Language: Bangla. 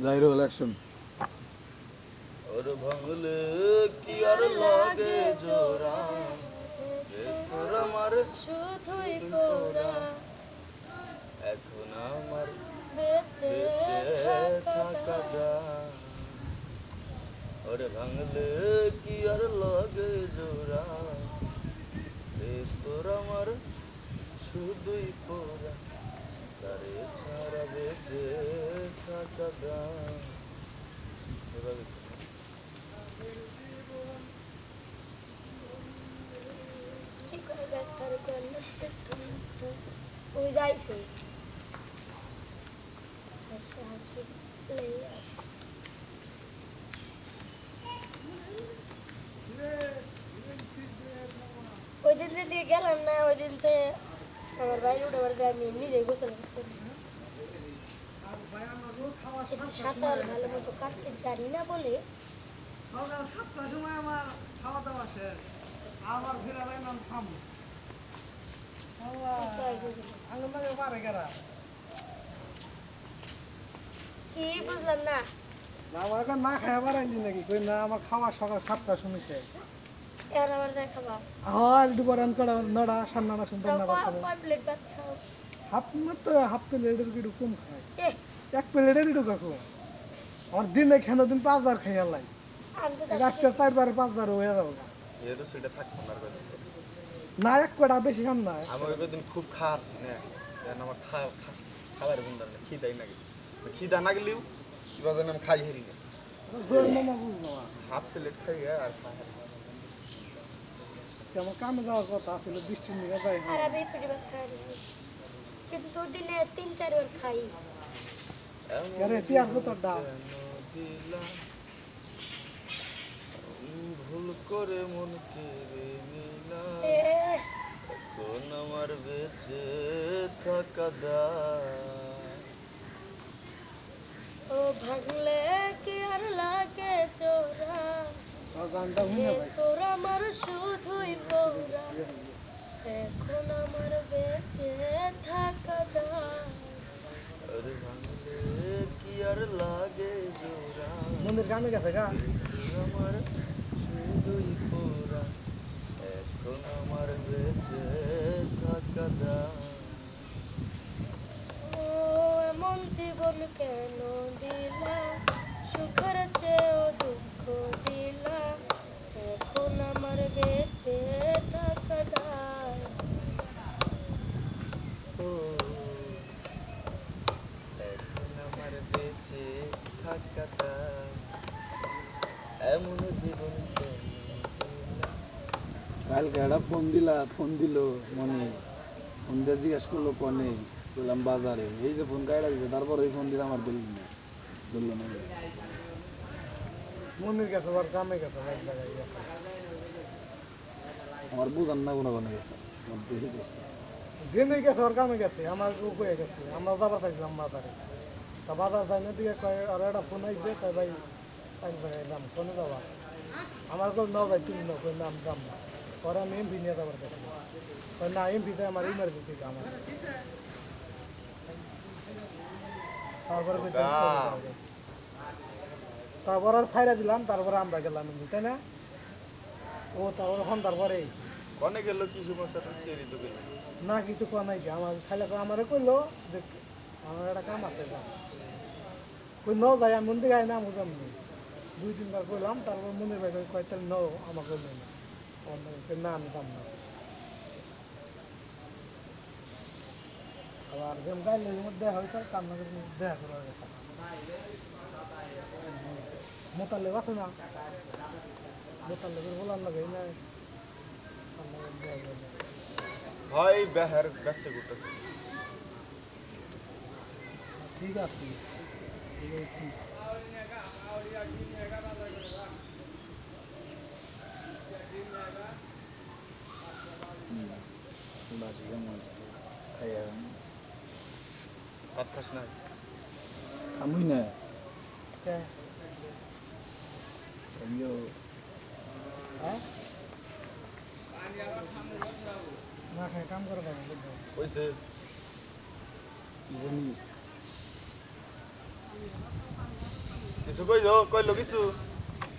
জাহিরুল অ্যাকশন ওর ভাঙলে কি আর লাগে জোড়া? এ তোর আমার শুধুই কোরা এখন আমার বেঁচে থাকা ওর ভাঙলে কি আর লাগে জোড়া এ তোর আমার শুধুই পোড়া তারে ছাড়া বেঁচে থাকা দায়। এভাবে তো। কি করে ব্যথার করলে সিদ্ধান্ত ওই যাইছে? হাসি হাসি লেয়ার্স ওই দিন যে দিয়ে গেলাম না, ওই দিন সে আমার বাইরে উঠে বাড়িতে আমি নিজেই গোসল করতে কিন্তু সাঁতার ভালো মতো কাটতে জানি না বলে। সকাল সাতটার সময় আমার খাওয়া দাওয়া শেষ। আবার ফিরে লাগে পারে কেরা কি বুঝলাম না? না আমার এখন না খাই পারেনি নাকি? কই না আমার খাওয়া সকাল সাতটার সময় এর আবার দেখাবা। হ্যাঁ একটু পরে আমি কটা নড়া সান্না সুন্দর না কয় কয় প্লেট ভাত খাও হাফ প্লেটের একটু কম খাই এক প্লেটের একটু কাকু আমার দিনে খেলো দিন পাঁচবার খাই তো চারবার পাঁচবার হয়ে যাব। সেটা না। না এক কটা বেশি খাম না? আমি ওই দিন খুব খাওয়াচ্ছি না? যেন আমার খা- খা- খাবার গুন্ডা না খিদাই না গেলে। খিদা না গেলেও কিবা যেন আমি খাই হেরি না। হাফ প্লেট খাই আর খাই আমার কামে যাওয়ার কথা ছিল বৃষ্টির নিয়ে যাই আর আমি তুড়ি ভাত খাই কিন্তু দিনে তিন চারবার খাই। আরে পেঁয়াজ বোতল ডাল। ভুল করে মন এ কোন আমার বেঁচে থাকা দায়। ও ভাগলে কি আর লাগে চোরা? তোর আমার শুধুই পৌরা। এখন আমার বেঁচে থাকা আরে ভাঙলে কি আর লাগে জোড়া মন্দির গানে গেছে গা। আমার শুধুই পোড়া এখন আমার বেঁচে থাকা দায় ও এমন জীবন কেন দিলা? সুখের চেয়েও দুঃখ দিলা। এখন আমার বেঁচে থাকা দায় ও এখন আমার বেঁচে থাকা দায় এমন জীবন কেন? কালকে একটা ফোন দিলা ফোন দিল মনে। ফোন দিয়ে জিজ্ঞেস করল কনে? বললাম বাজারে। এই যে ফোন কাটা দিছে তারপর ওই ফোন দিলাম আর দিল না ধরলো না। মন্দির গেছে আবার আমার বুঝান না কোনো কোনো গেছে আমার জেনে গেছে ওর কামে গেছে আমার উপরে গেছে আমরা যাবার থাকলাম বাজারে। তা বাজার যাই না দিকে কয় আর একটা ফোন আইছে কয় ভাই এক জায়গায় দাম ফোনে যাবা? আমার কই নাও ভাই তুমি নাও কই নাম দাম না। আমি নিয়ে যাবার গেছি কয় না এমপিতে আমার ইমার্জেন্সি কাম আছে তারপরে কই তুমি চলে যাও গে। তারপর আর ছাইরা দিলাম তারপরে আমরা গেলাম তাই না ও তারপরে ফোন তারপরেই কনে গেল কি সমস্যাটা কেরি তো গেল না কিছু কোয়া নাই কি আমার খাইলে আমারে কইলো যে আমার একটা কাম আছে কই ন যাই আমি মন্দির গাই না নি দুই তিনবার কইলাম তারপর মন্দির ভাই কয় তাহলে ন আমাকে কইলো না নাম কই, না আমি দাম না আবার যেম গাইলে মধ্যে হয়তো কাম না করে দেখা করার কথা মোতালে আছে না মোতালে বলার লাগে না কাম করে করে। হয় বেহার ব্যস্ত করতেছে ঠিক আছে ঠিক আছে ঠিক। বাসি কেমন খাইয়া ভাত খাস না। আমি না। হ্যাঁ? না খাই কাম করে পাবো কইছে। কি জানি কিছু কইলো? কইলো কিছু?